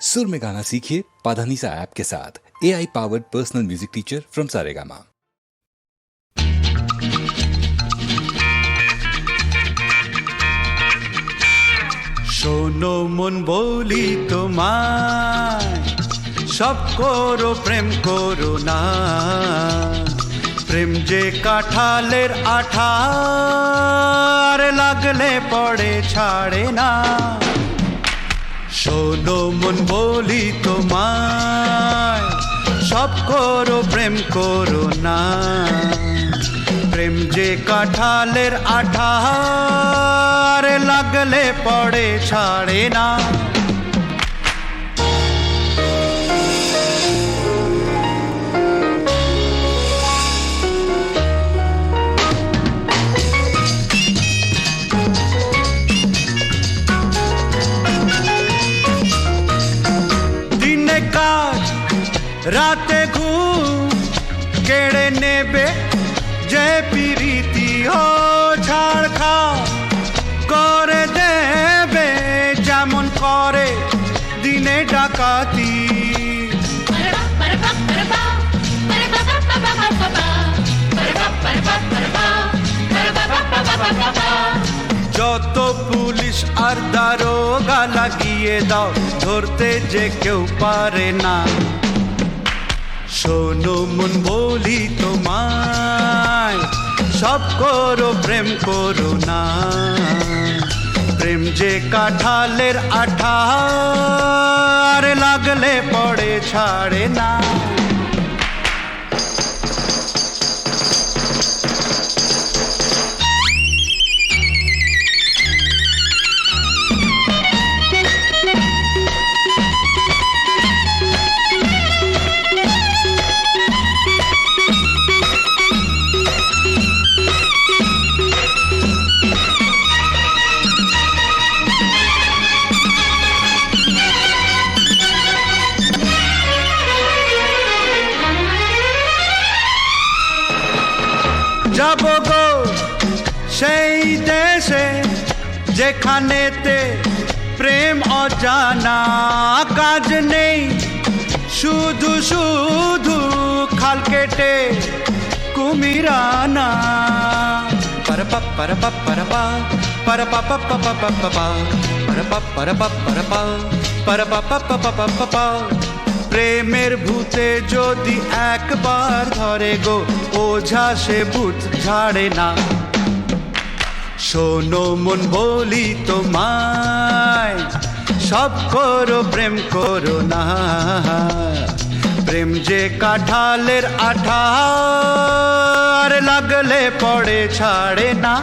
सुर में गाना सीखिए पाधानीसा ऐप के साथ A I powered personal music teacher from Saregama শোনো মন বলি তোমায় সব করো প্রেম করো না প্রেম যে কাঁঠালের আঠার লাগলে পড়ে ছাড়ে না শোনো মন, বলি তোমায়, সব করো, প্রেম করো না। প্রেম যে কাঠালের আঠার লাগলে পড়ে ছাড়ে না। কাজ রাতে ঘুম কেড়ে নেবে যে পিরিতি ও ছাড় খাও। করে দেবে, যেমন করে দিনে ডাকাতি পুলিশ আর দারোগা লাগিয়ে দাও, ধরতে যে কেউ পারে না। শোনো মন, বলি তোমায়, সব করো প্রেম, করো না। প্রেম যে কাঁঠালের আঠার লাগলে পড়ে, ছাড়ে না। যাব গো সেই দেশে যেখানেতে প্রেম অজানা কাজ নেই শুধু শুধু খাল কেটে কুমিরানা পর পপ পর পপ পর পপ পপ পপ পপ পপ পা পর পপ পর পপ পর পা পর পপ প্রেমের ভূতে যদি একবার ধরে গো, ওঝা সে ভূত ঝাড়ে না। শোনো মন বলি তোমায়, সব করো, প্রেম করো না। প্রেম যে কাঁঠালের আঠার লাগলে পড়ে, ছাড়ে না।